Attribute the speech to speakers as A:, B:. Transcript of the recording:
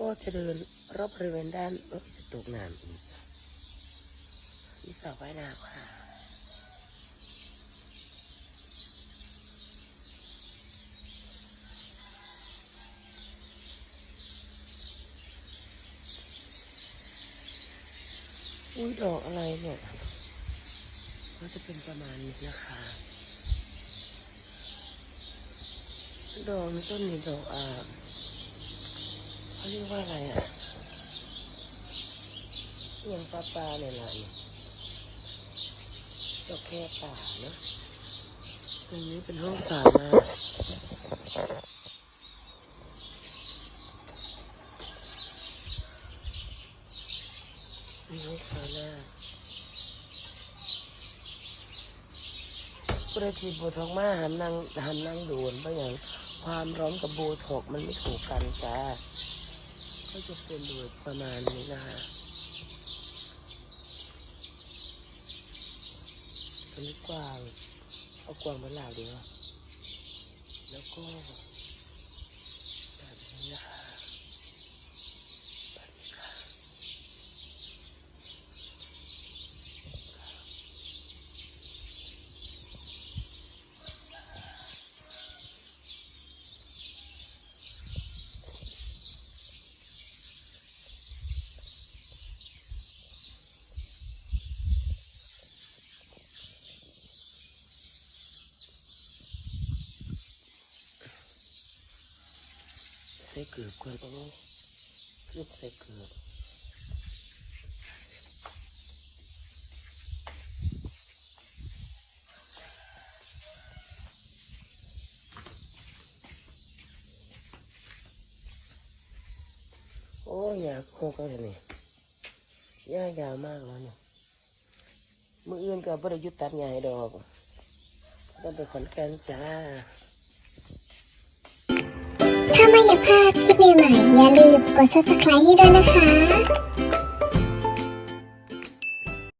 A: ก็จะเดินรอบบริเวณด้านรถสตุกน้ำอีกมีสระว่ายน้ำค่ะอุ้ยดอกอะไรเนี่ยก็จะเป็นประมาณนี้นะคะ ดอกต้นนี้ดอกอ่า เรียกว่าอะไรอะเรื่องปลาปลาเนี่ยแหละนี่ดอกแค่ป่าเนอะตรงนี้เป็นห้องสามามีห้องสามาผู้ใดฉีดโบทอกมาหันนั่งหันนั่งโดนเพราะอย่างความร้อนกับโบทอกมันไม่ถูกกันจ้า ก็จะเป็นโดยประมาณนี้นะฮะอันนี้กวางเอากวางมาหลาดีกว่าแล้วก็แบบนี้นะคะแบบนี้ค่ะใส่เกลือกวนโอ้ลูกใส่เกลือโอ้ยอยาโคกอะไรนี่ย่ายาวมากแล้วเนี่ยมืออื่นก็บริยุทธ์ตัดใหญ่ดอก ต้องไปขอนแก่นจ้า
B: พลาดคลิปใหม่ๆอย่าลืมกด subscribe ให้ด้วยนะคะ